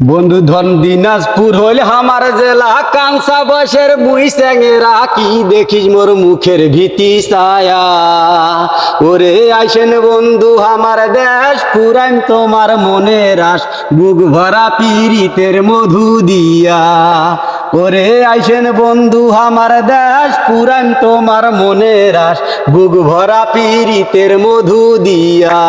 বন্ধু ধন দিনাজপুর হইলে আমার জেলা কাংসা বসের মুই স্যাঙেরা কি দেখিস মোর মুখের ভীতি ছায়া? ওরে আইসেন বন্ধু আমার দেশ পুরান তোমার মনে রাস বুক ভরা পীড়িতের মধু দিয়া। ওরে আইসেন বন্ধু আমার দেশ পুরান তোমার মনে রাস বুক ভরা পীড়িতের মধু দিয়া।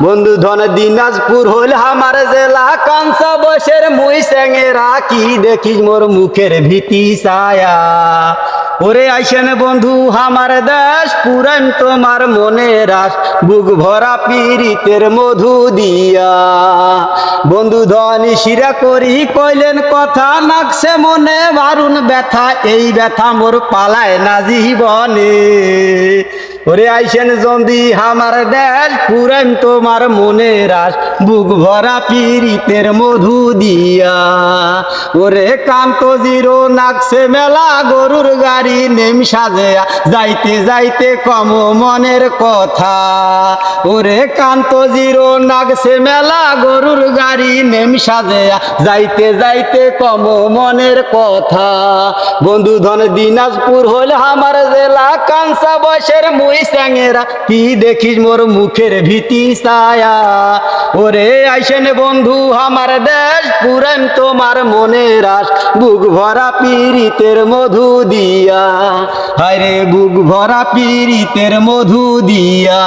বন্ধু ধন দিনাজপুর হইল আমার জেলা, কাংসা বসের মুই স্যাঙেরা, কি দেখিস মোর মুখের ভীতি ছায়া? ওরে আইসেন বন্ধু আমার দেশ পুরান তোমার মনে রাস, বুক ভরা পীড়িতের মধু দিয়া। বন্ধু ধনী শিরা করি কইলেন কথা নাকছে মনে মারুন ব্যথা, এই ব্যথা মোর পালায় না জীবনে। ওরে আইসেন জন্দি আমার দেশ পুরান তোমার মনে রাস, বুক ভরা পীড়িতের মধু দিয়া। ওরে কান্ত জিরো নাকছে মেলা, গরুর গাড়ি নেম সাজে যাইতে যাইতে কম মনের কথা। ওরে কান্ত জিরো নাগছে মেলা, গরুর গাড়ি নেম সাজে যাইতে যাইতে কম মনের কথা। বন্ধু ধন দিনাজপুর হল আমার জেলা কাংসা বসের মুই স্যাঙেরা কি দেখিস মোর মুখের ভীতি ছায়া? ওরে আইসেন বন্ধু, আমার দেশ পুরান তোমার মনে আস বুক ভরা পীড়িতের মধু দিয়া। হায়রে বুক ভরা পীড়িতের মধু দিয়া।